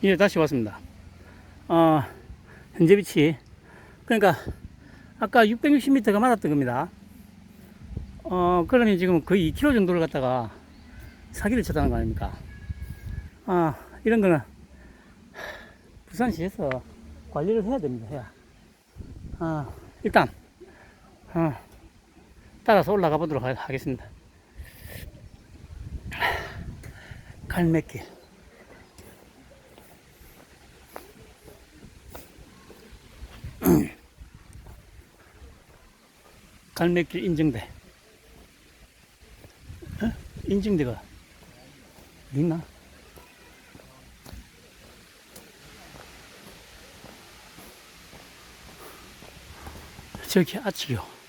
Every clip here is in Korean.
이제 다시 왔습니다. 어, 현재 위치. 그러니까, 아까 660m가 맞았던 겁니다. 어, 그러면 지금 거의 2km 정도를 갖다가 사기를 쳤다는 거 아닙니까? 아, 이런 거는 부산시에서 관리를 해야 됩니다. 해야. 아, 일단, 어, 따라서 올라가 보도록 하- 하겠습니다. 갈매길. 갈매길 인증대. 어? 인증대가 있나? 저기 아치교.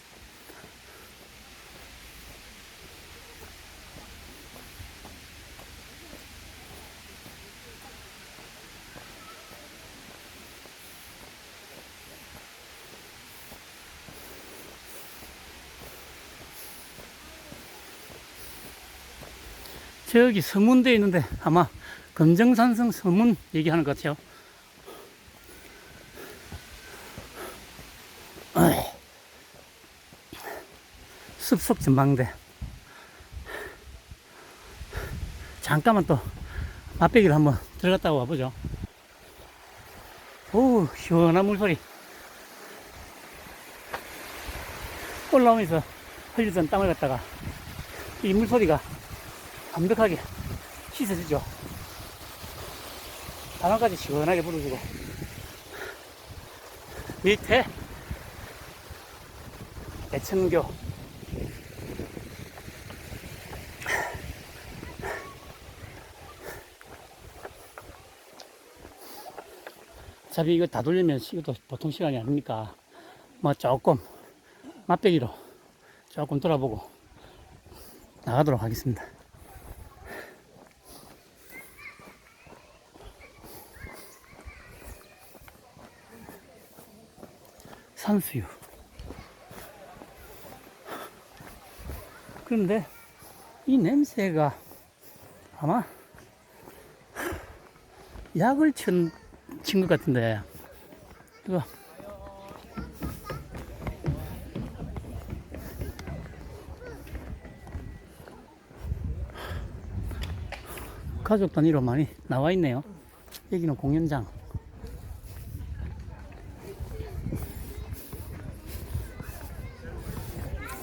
저기 서문대 있는데 아마 금정산성 서문 얘기하는 것 같아요. 숲속 전망대. 잠깐만 또 맛배기를 한번 들어갔다 와보죠. 오, 시원한 물소리. 올라오면서 흘리던 땀을 갖다가 이 물소리가 완벽하게 씻어주죠. 바람까지 시원하게 불어주고. 밑에 대천교. 어차피 이거 다 돌리면 이것도 보통 시간이 아닙니까? 뭐 조금 맛배기로 조금 돌아보고 나가도록 하겠습니다. 산수유. 그런데 이 냄새가 아마 약을 친, 친것 같은데 이거 가족 단위로 많이 나와 있네요. 여기는 공연장.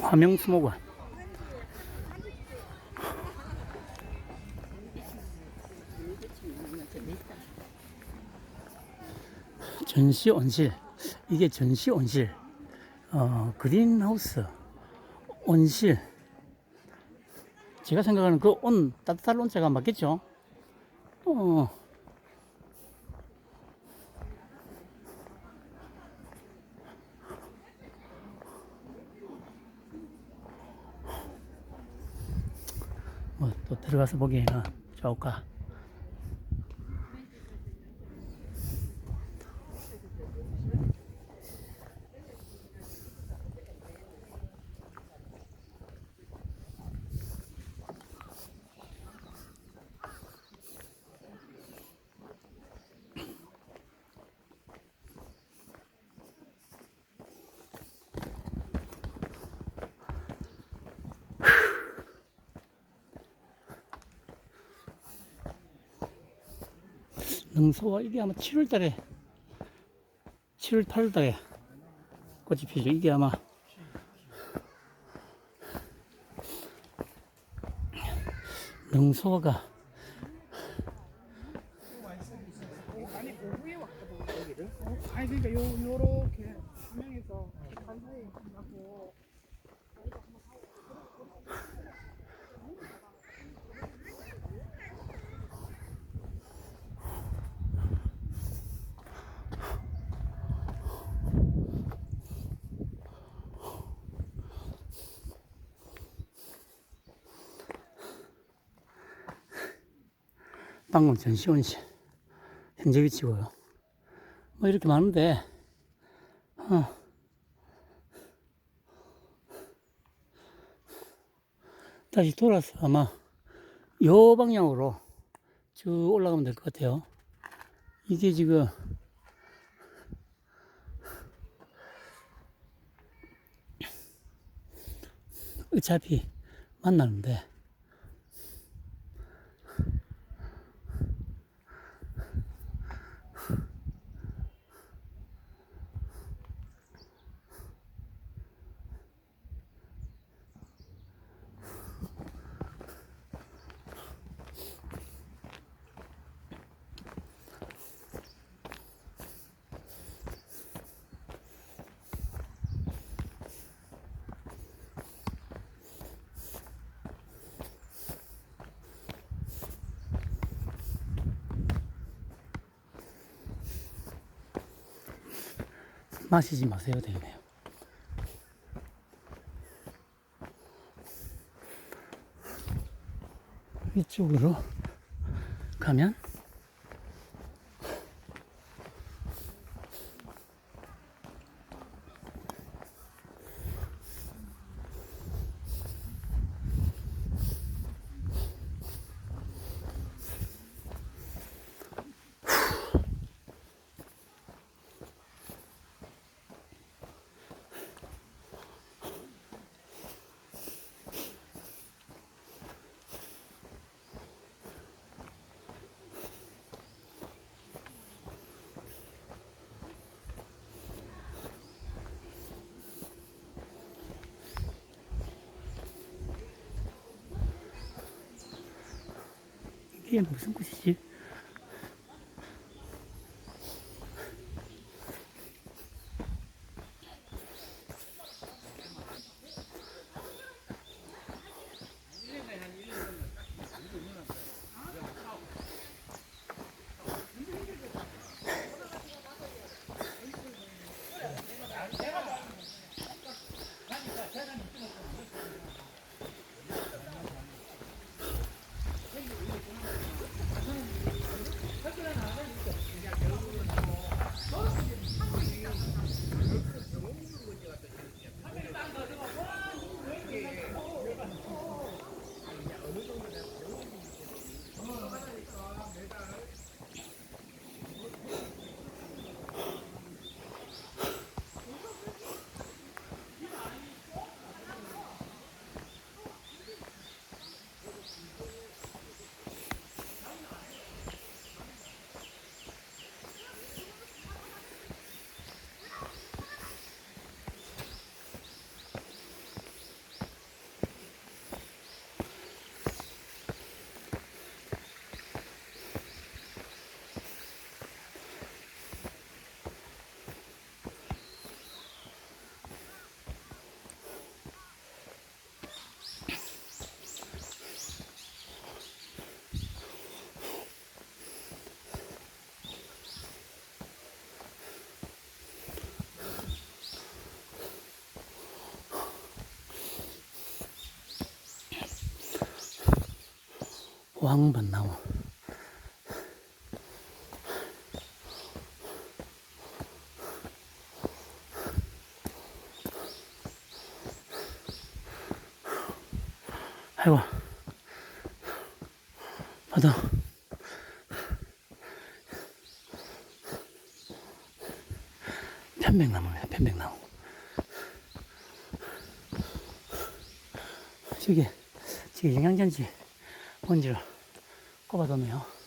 화명수목원. 전시 온실. 이게 전시 온실. 어, 그린하우스. 온실. 제가 생각하는 그 온, 따뜻한 온차가 맞겠죠? 어, 뭐 또 들어가서 보기에는 좋을까? 능소가 이게 아마 7월 달에 7월 8월 달에 꽃이 피죠. 이게 아마 능소가 오후에 왔거든 여기를. 아니 그러니까 요 요렇게 한명에서 간 사이에 만나고 방금 전시원실 현재 위치고요. 뭐 이렇게 많은데 어. 다시 돌아서 아마 요 방향으로 쭉 올라가면 될 것 같아요. 이게 지금 어차피 만나는데 마시지 마세요 되네요. 위쪽으로 가면 왕반나무 아이고. 바다 편백나무입니다 편백나무. 저기 저기 영양전지 먼지를 꼽아뒀네요.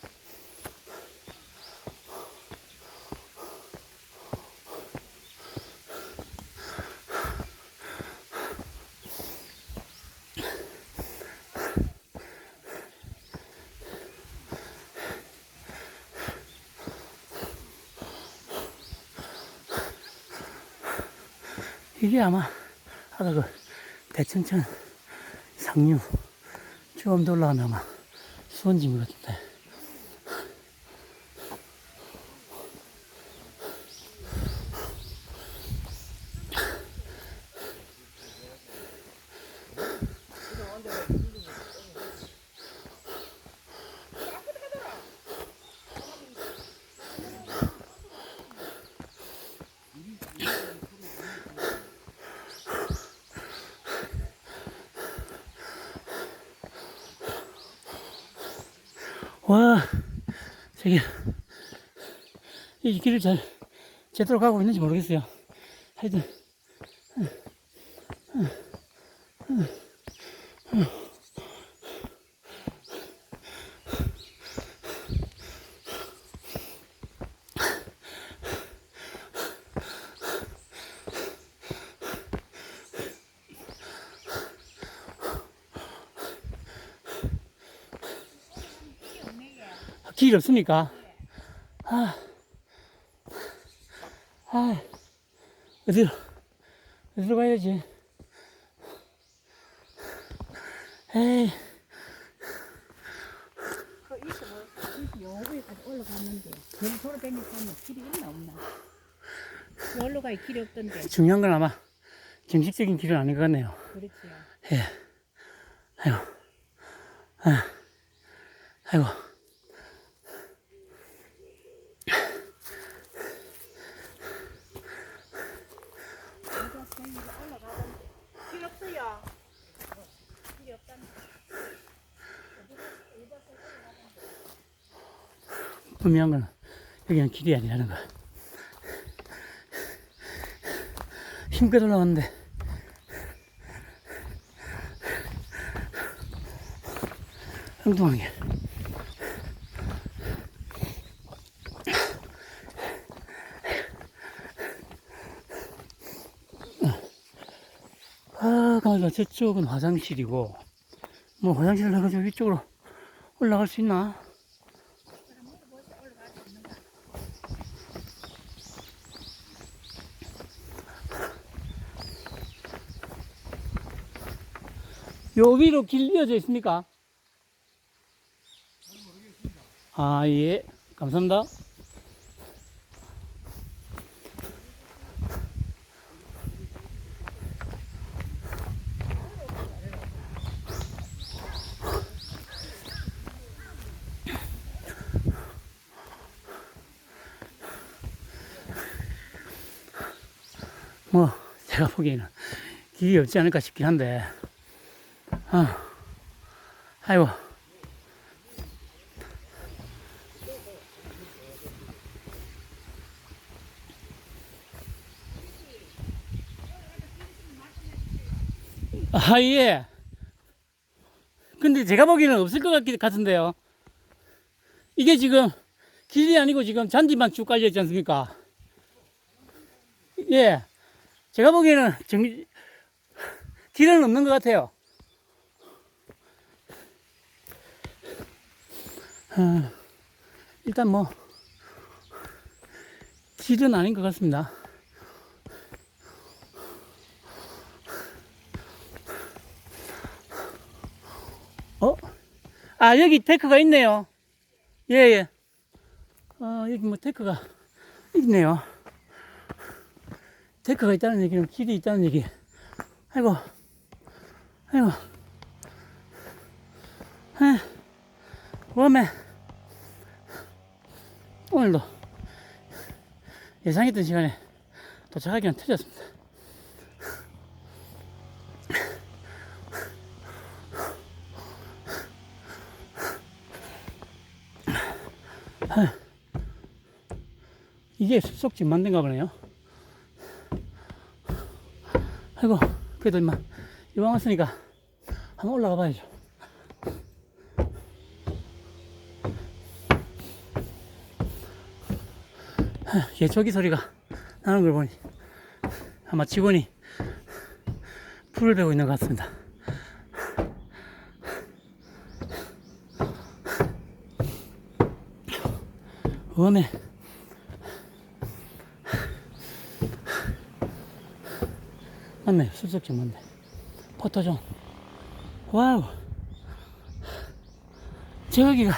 이게 아마 아까 그 대천천 상류 좀더 올라가면 아마 수원진 것 같은데. 와, 저기 이 길을 잘 제대로 가고 있는지 모르겠어요. 하여튼 길 없습니까? 아, 아, 어디로, 어디로 가야지? 에이, 그 있어 뭐 여기까지 올라갔는데 여기 돌아다니면 길이 있나 없나? 여기로 가야 길이 없던데. 중요한 건 아마 정식적인 길은 아닌 것 같네요. 그렇지. 예. 아이고, 아, 아이고. 길 없어요. 분명한 건 여기는 길이 아니라는 거. 힘껏 올라왔는데 엉뚱하게 아, 가만있어. 저쪽은 화장실이고, 뭐, 화장실을 해가지고 위쪽으로 올라갈 수 있나? 요 위로 길 이어져 있습니까? 아, 예. 감사합니다. 뭐, 제가 보기에는 길이 없지 않을까 싶긴 한데, 아, 아이고. 아, 예. 근데 제가 보기에는 없을 것 같, 같은데요. 이게 지금 길이 아니고 지금 잔디만 쭉 깔려 있지 않습니까? 예. 제가 보기에는 정, 길은 없는 것 같아요. 어, 일단 뭐 길은 아닌 것 같습니다. 어? 아 여기 테크가 있네요. 예예. 어 여기 뭐 테크가 있네요. 테크가 있다는 얘기는 길이 있다는 얘기. 아이고, 아이고. 에, 웜에 오늘도 예상했던 시간에 도착하기는 틀렸습니다. 아, 이게 숲속집 만든가 보네요. 아이고, 그래도 임마, 이왕 왔으니까 한번 올라가 봐야죠. 예초기 소리가 나는 걸 보니 아마 직원이 풀을 베고 있는 것 같습니다. 웜에 맞네 숲속집 맞네 포토존 와우. 저기가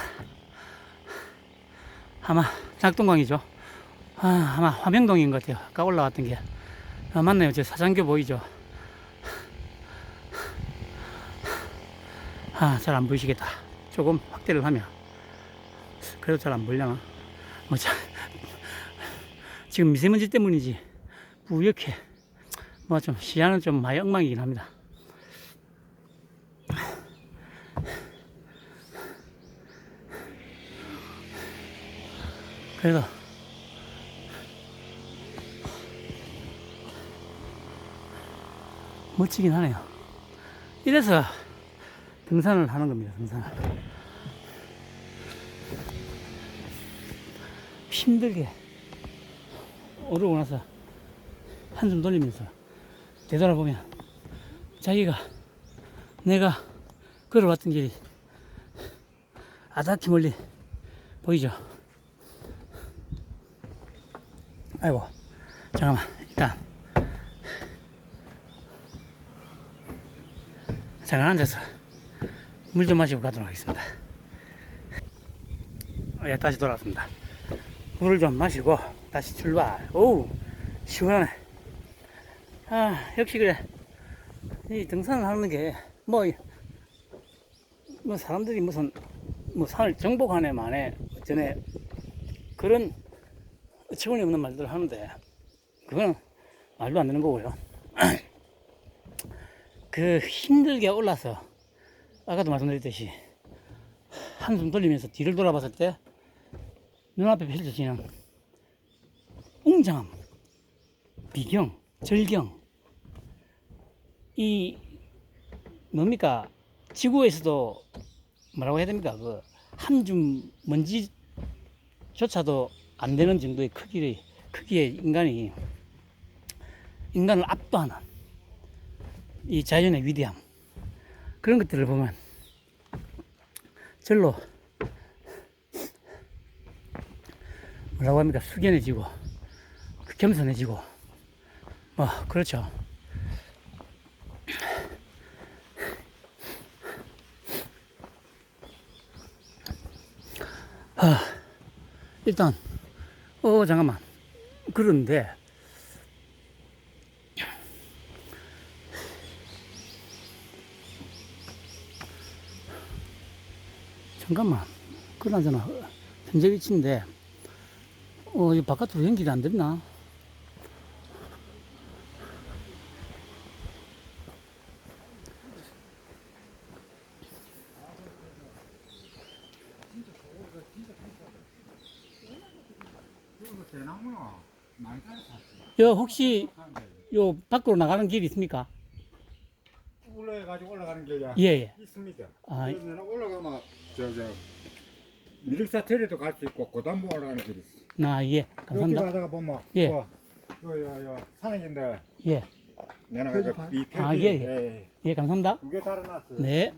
아마 낙동강이죠. 아, 아마 화명동인 것 같아요. 아까 올라왔던 게. 아, 맞네요. 저 사장교 보이죠? 아 잘 안 보이시겠다. 조금 확대를 하면. 그래도 잘 안 보이려나? 뭐 자, 지금 미세먼지 때문인지. 뿌옇게 뭐 좀 시야는 좀 많이 엉망이긴 합니다. 그래도 멋지긴 하네요. 이래서 등산을 하는 겁니다. 등산을. 힘들게 오르고 나서 한숨 돌리면서 되돌아보면 자기가 내가 걸어왔던 길이 아닥히 멀리 보이죠? 아이고, 잠깐만, 일단. 잠깐 앉아서 물 좀 마시고 가도록 하겠습니다. 어, 예, 다시 돌아왔습니다. 물을 좀 마시고 다시 출발. 오우, 시원하네. 아, 역시 그래. 이 등산을 하는 게, 뭐, 뭐, 사람들이 무슨, 뭐, 산을 정복하네, 만에, 전에, 그런 어처구니 없는 말들을 하는데, 그거는 말도 안 되는 거고요. 그 힘들게 올라서, 아까도 말씀드렸듯이, 한숨 돌리면서 뒤를 돌아봤을 때, 눈앞에 펼쳐지는 웅장함, 비경, 절경, 이, 뭡니까, 지구에서도 뭐라고 해야 됩니까? 그, 한 줌 먼지조차도 안 되는 정도의 크기의, 크기의 인간이, 인간을 압도하는 이 자연의 위대함. 그런 것들을 보면, 절로, 뭐라고 합니까? 숙연해지고, 그 겸손해지고, 뭐, 그렇죠. 아, 일단, 어, 잠깐만. 그런데, 잠깐만. 그나저나, 현재 위치인데, 어, 이 바깥으로 연결이 안 됐나 많이 따랐어. 여, 혹시, 요, 밖으로 나가는 길이 있습니까? 올라가지고 올라가는 길이야. 예, 예. 있습니다. 아, 그러면 올라가면 저저 미륵사 테리도 갈 수 있고 고단부 올라가는 길이 있어. 나, 예. 이렇게 감사합니다. 가다가 보면 예. 요, 요, 요, 요 산행인데 예. 내가 표지판? 그, 이 표지 아, 예, 예. 예, 감사합니다. 두개 달아놨어. 네.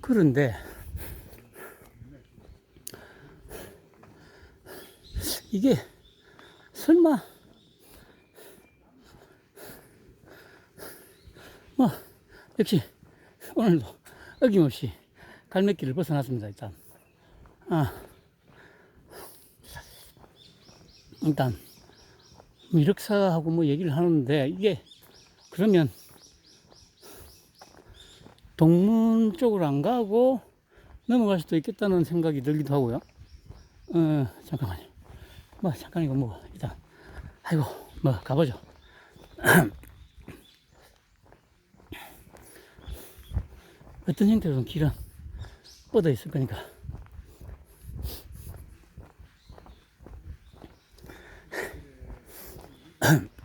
그런데 이게 설마 뭐 역시 오늘도 어김없이 갈매길을 벗어났습니다 일단 아 일단 미륵사하고 뭐 얘기를 하는데 이게 그러면 동문 쪽으로 안 가고 넘어갈 수도 있겠다는 생각이 들기도 하고요. 어, 잠깐만요. 뭐, 잠깐 이거 뭐, 아이고, 뭐, 가보죠. 어떤 형태로든 길은 뻗어 있을 거니까.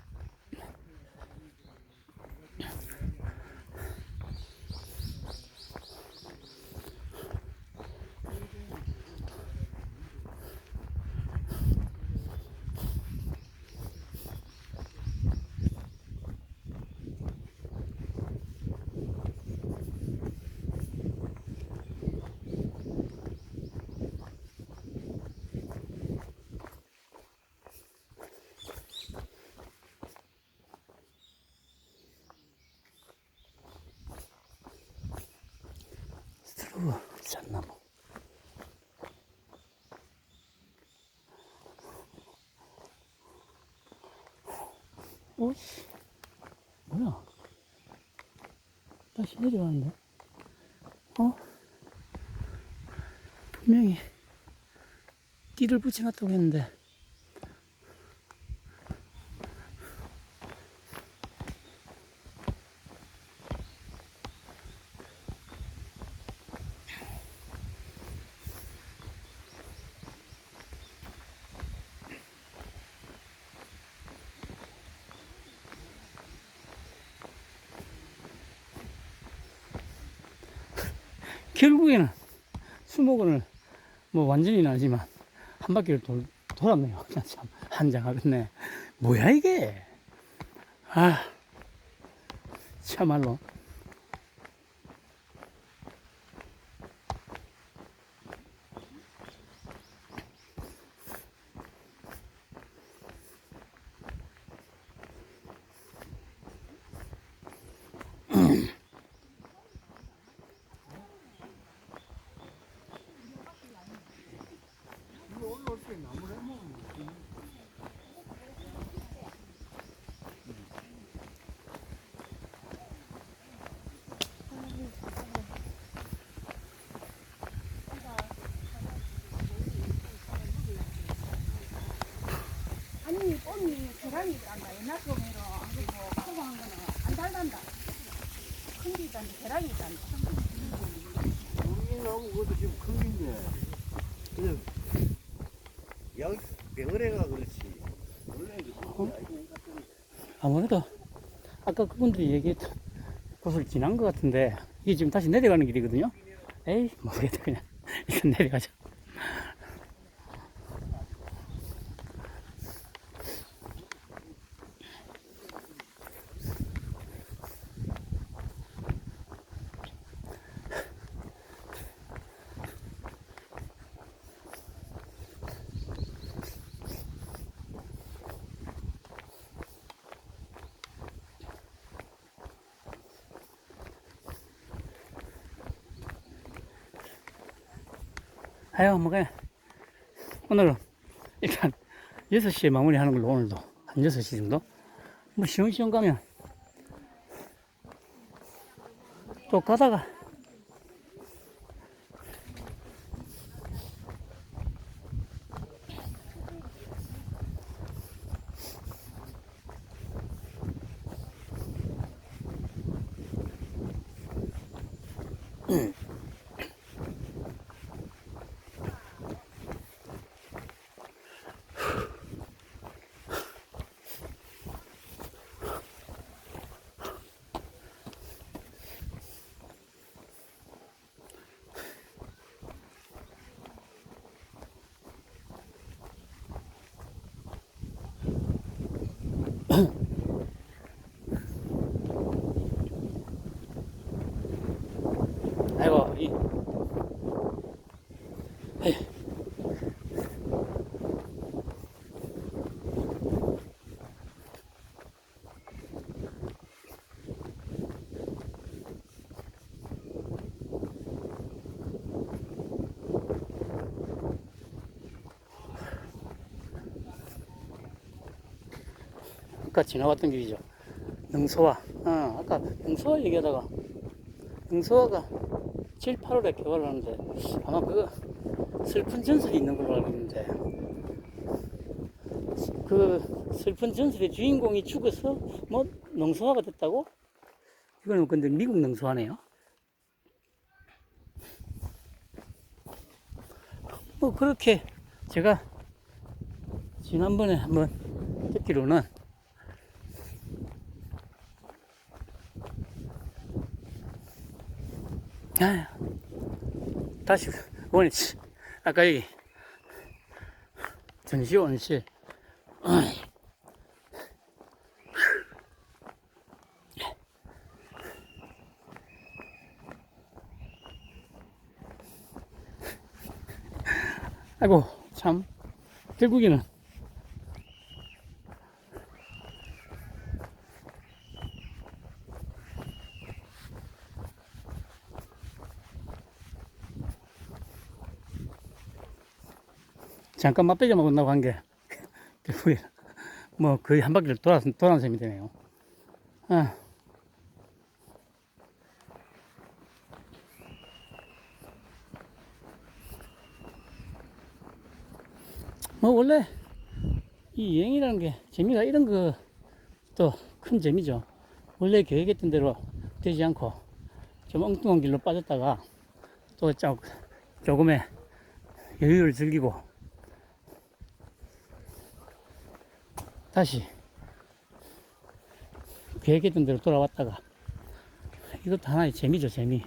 스트로브 잣나무. 어? 뭐야? 다시 내려가는데? 어? 분명히 띠를 붙여놨다고 했는데 결국에는 수목원을 뭐 완전히는 아니지만 한 바퀴를 돌, 돌았네요. 참 한장하겠네. 뭐야 이게? 아 참말로. 아니 봄이 계란이 있단다 옛날 거면 그리고 커버한 거는 안 달단다 큰 게 있단다 계란이 있단다 나무 그것도 지금 큰 긴데 그냥 양 병원에 가 그렇지 원래 이게 아무래도 아까 그분들이 얘기했던 곳을 지난 것 같은데 이게 지금 다시 내려가는 길이거든요. 에이 모르겠다 그냥 일단 내려가자. 그냥 오늘은 일단 6시에 마무리하는 걸로 오늘도 한 6시 정도? 뭐 시원시원 가면 또 가다가 아까 지나갔던 길이죠. 능소화. 어, 아까 능소화 얘기하다가 능소화가 7, 8월에 개발을 하는데 아마 그 슬픈 전설이 있는 걸로 알고 있는데 그 슬픈 전설의 주인공이 죽어서 뭐 능소화가 됐다고? 이거는 근데 미국 능소화네요. 뭐 그렇게 제가 지난번에 한번 듣기로는 아, 다시 원위치. 아까 여기 전시 원실. 아이고 참 결국에는 잠깐 맛배기 먹었나고 한 게 결국에 뭐 거의 한 바퀴를 돌아 돌아온 셈이 되네요. 아. 뭐 원래 이 여행이라는 게 재미가 이런 거 또 큰 재미죠. 원래 계획했던 대로 되지 않고 좀 엉뚱한 길로 빠졌다가 또 조- 조금의 여유를 즐기고 다시 그 계획했던 대로 돌아왔다가 이것도 하나의 재미죠 재미.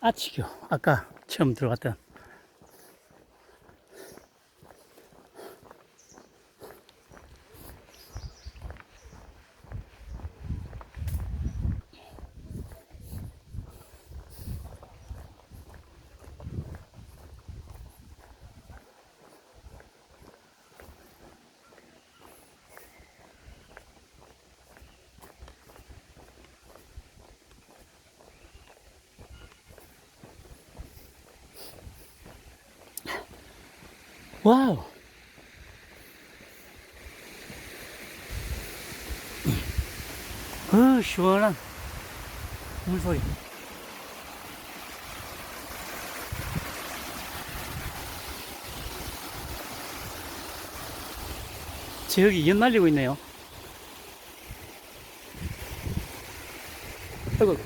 아치교 아까 처음 들어갔던 와우. 어 시원한 물소리. 저기 연 날리고 있네요. 아이고.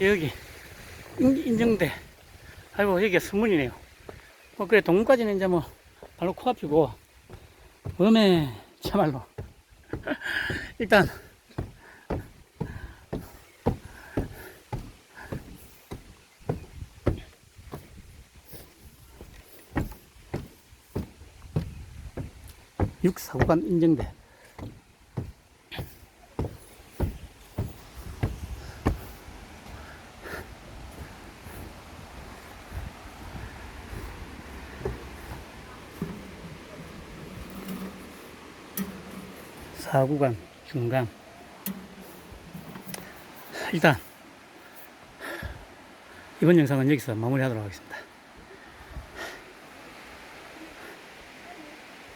여기 인- 인정대. 아이고 여기가 서문이네요 뭐 그래 동문까지는 이제 뭐 발로 코앞이고 음에 참말로. 일단 육사구간 인정돼 사구간 중간 일단 이번 영상은 여기서 마무리하도록 하겠습니다.